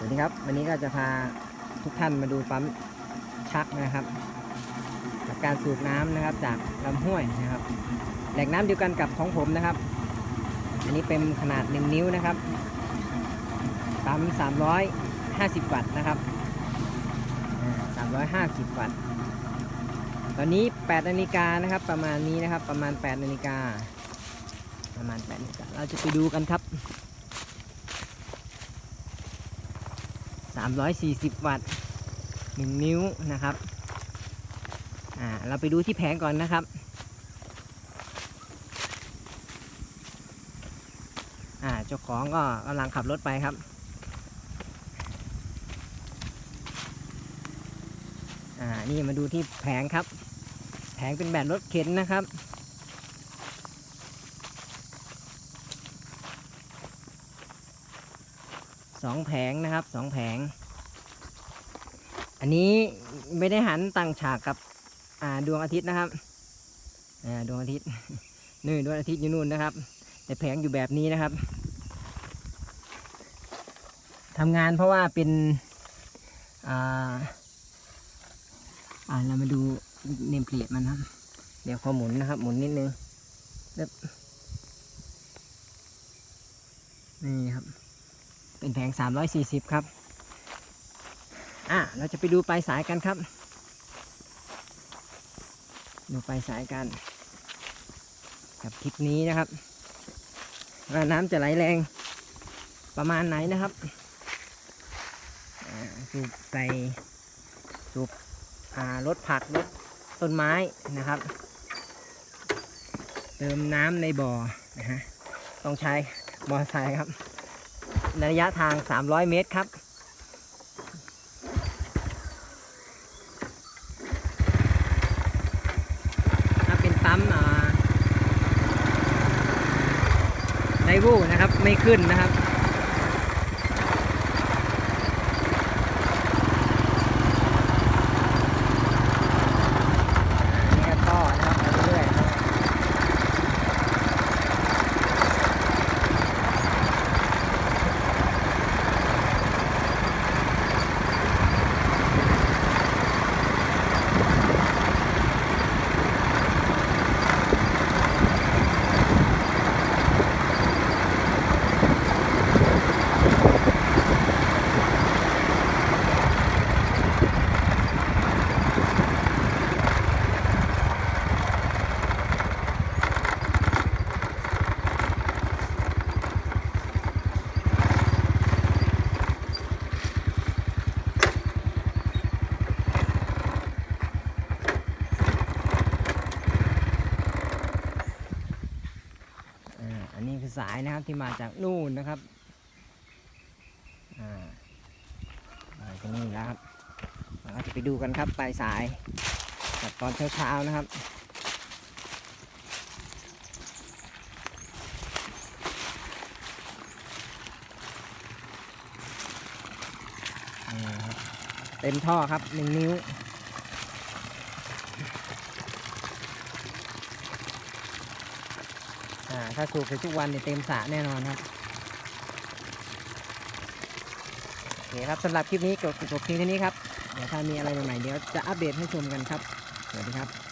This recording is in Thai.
สวัสดีครับ วันนี้ก็จะพาทุกท่านมาดูปั๊มชักนะครับจากการสูบน้ำนะครับจากลำห้วยนะครับ แหล่งน้ำเดียวกันกับของผมนะครับ อันนี้เป็นขนาด 1 นิ้วนะครับปั๊ม350 วัตต์นะครับอ่า350 วัตต์ ตอนนี้8นาฬิกานะครับ ประมาณนี้นะครับ ประมาณ8นาฬิกาประมาณ8นาฬิกาเราจะไปดูกันครับ 340 วัตต์ 1 นิ้วนะครับอ่าเราไปดูที่แผงก่อนนะครับอ่าเจ้าของก็กำลังขับรถไปครับอ่านี่มาดูที่แผงครับ แผงเป็นแบบรถเข็นนะครับ สองแผงนะครับสองแผง อันนี้ไม่ได้หันตั้งฉากกับอ่าดวงอาทิตย์นะครับอ่าดวงอาทิตย์นี่ดวงอาทิตย์อยู่นู่นนะครับ แต่แผงอยู่แบบนี้นะครับทำงานเพราะว่าเป็นอ่าอ่าเรามาดูเนมเพลทมันครับ เดี๋ยวขอหมุนนะครับ หมุนนิดนึงนี่ครับ เป็นแผง 340 ครับ อะ เราจะไปดูปลายสายกันครับ ดูปลายสายกัน กับคลิปนี้นะครับว่าน้ำจะไหลแรงประมาณไหนนะครับอ่าสูบใส่สูบอ่ารถผักรถต้นไม้นะครับ เติมน้ำในบ่อนะฮะต้องใช้มอเตอร์ไซค์ครับ ระยะทาง 300 เมตรครับ ถ้าเป็นปั๊มอ่าไดวูนะครับ ไม่ขึ้นนะครับ อันนี้ก็ท่อนะครับไปเรื่อยๆครับ อ่าอันนี้ คือสายนะครับที่มาจากนู่นนะครับอ่ามาตรงนี้แล้วครับเราจะไปดูกันครับปลายสายจากตอนเช้าๆนะครับเต็มท่อครับหนึ่งนิ้ว อ่าถ้าสูบไปทุกวันเนี่ยเต็มสระแน่นอนครับโอเคครับสำหรับคลิปนี้จบจบเพียงเท่านี้ครับเดี๋ยวถ้ามีอะไรใหม่ๆเดี๋ยวจะอัปเดตให้ชมกันครับสวัสดีครับ